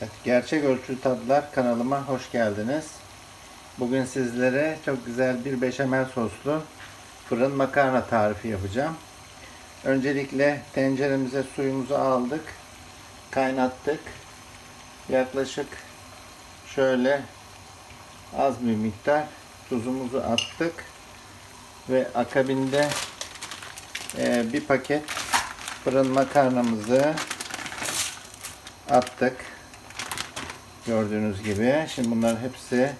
Evet, Gerçek Ölçü Tatlılar kanalıma hoş geldiniz. Bugün sizlere çok güzel bir beşamel soslu fırın makarna tarifi yapacağım. Öncelikle tenceremize suyumuzu aldık. Kaynattık. Yaklaşık şöyle az bir miktar tuzumuzu attık. Ve akabinde e, bir paket fırın makarnamızı attık. Gördüğünüz gibi. Şimdi bunların hepsi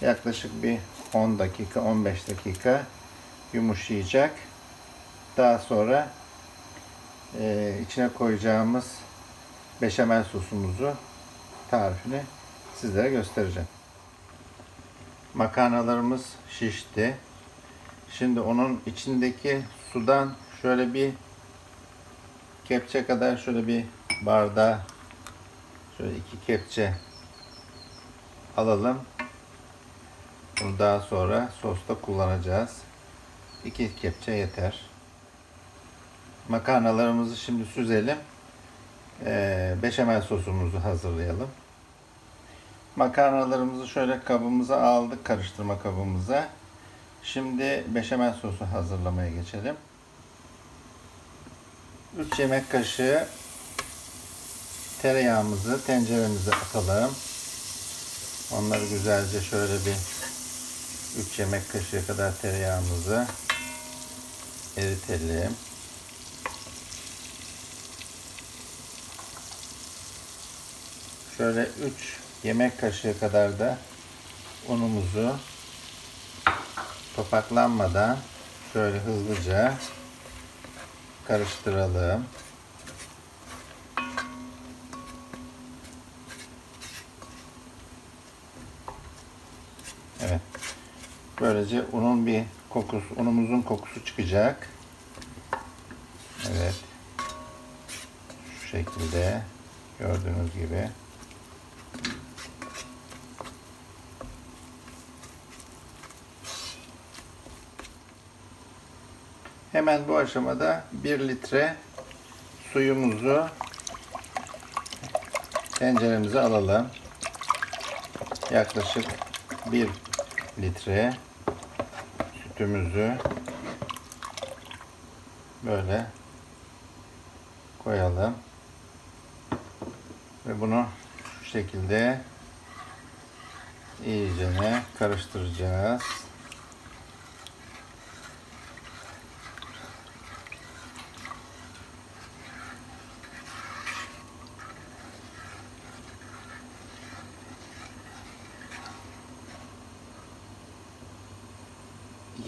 yaklaşık bir 10 dakika 15 dakika yumuşayacak. Daha sonra e, içine koyacağımız beşamel sosumuzu tarifini sizlere göstereceğim. Makarnalarımız şişti. Şimdi onun içindeki sudan şöyle bir kepçe kadar şöyle bir bardağı şöyle iki kepçe alalım. Bunu daha sonra sosta kullanacağız. İki kepçe yeter. Makarnalarımızı şimdi süzelim. Ee, beşamel sosumuzu hazırlayalım. Makarnalarımızı şöyle kabımıza aldık karıştırma kabımıza. Şimdi beşamel sosu hazırlamaya geçelim. 3 yemek kaşığı tereyağımızı tenceremize atalım. Onları güzelce şöyle bir 3 yemek kaşığı kadar tereyağımızı eritelim. Şöyle 3 yemek kaşığı kadar da unumuzu topaklanmadan şöyle hızlıca karıştıralım. Evet. Böylece unun bir kokusu, unumuzun kokusu çıkacak. Evet. Şu şekilde gördüğünüz gibi. Hemen bu aşamada 1 litre suyumuzu tenceremize alalım. Yaklaşık 1 litre sütümüzü böyle koyalım. Ve bunu şu şekilde iyicene karıştıracağız.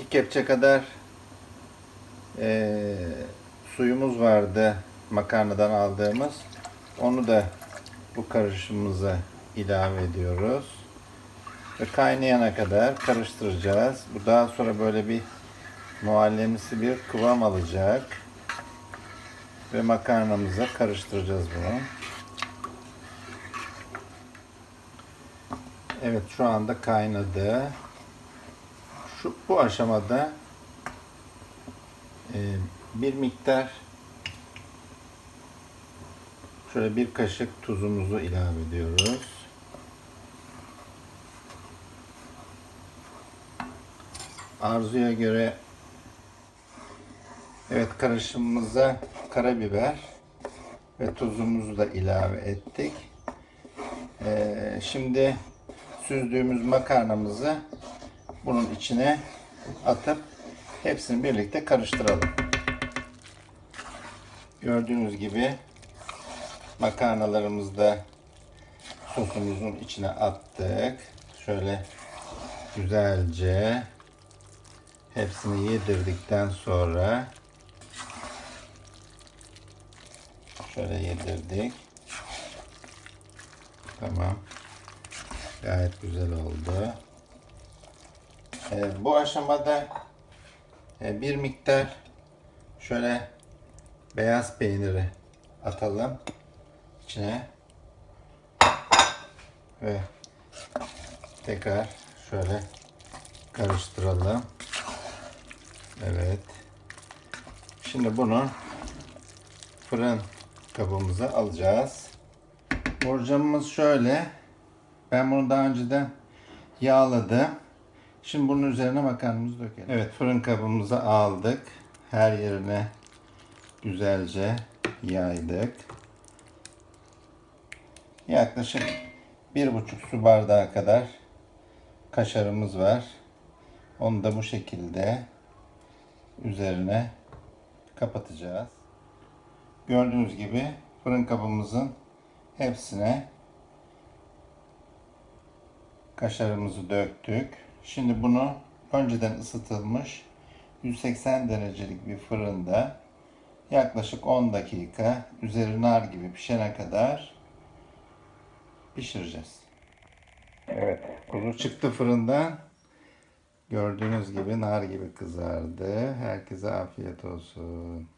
İki kepçe kadar eee, suyumuz vardı makarnadan aldığımız. Onu da bu karışımımıza ilave ediyoruz. Ve kaynayana kadar karıştıracağız. Bu daha sonra böyle bir muhallemsi bir kıvam alacak. Ve makarnamıza karıştıracağız bunu. Evet şu anda kaynadı şu bu aşamada e, bir miktar şöyle bir kaşık tuzumuzu ilave ediyoruz. Arzuya göre evet karışımımıza karabiber ve tuzumuzu da ilave ettik. Ee, şimdi süzdüğümüz makarnamızı bunun içine atıp hepsini birlikte karıştıralım. Gördüğünüz gibi makarnalarımızı da sosumuzun içine attık. Şöyle güzelce hepsini yedirdikten sonra şöyle yedirdik. Tamam. Gayet güzel oldu. E, bu aşamada e, bir miktar şöyle beyaz peyniri atalım içine ve tekrar şöyle karıştıralım. Evet. Şimdi bunu fırın kabımıza alacağız. Borcamımız şöyle. Ben bunu daha önceden yağladım. Şimdi bunun üzerine makarnamızı dökelim. Evet fırın kabımızı aldık. Her yerine güzelce yaydık. Yaklaşık bir buçuk su bardağı kadar kaşarımız var. Onu da bu şekilde üzerine kapatacağız. Gördüğünüz gibi fırın kabımızın hepsine kaşarımızı döktük. Şimdi bunu önceden ısıtılmış 180 derecelik bir fırında yaklaşık 10 dakika üzeri nar gibi pişene kadar pişireceğiz. Evet, kuzu çıktı fırından. Gördüğünüz gibi nar gibi kızardı. Herkese afiyet olsun.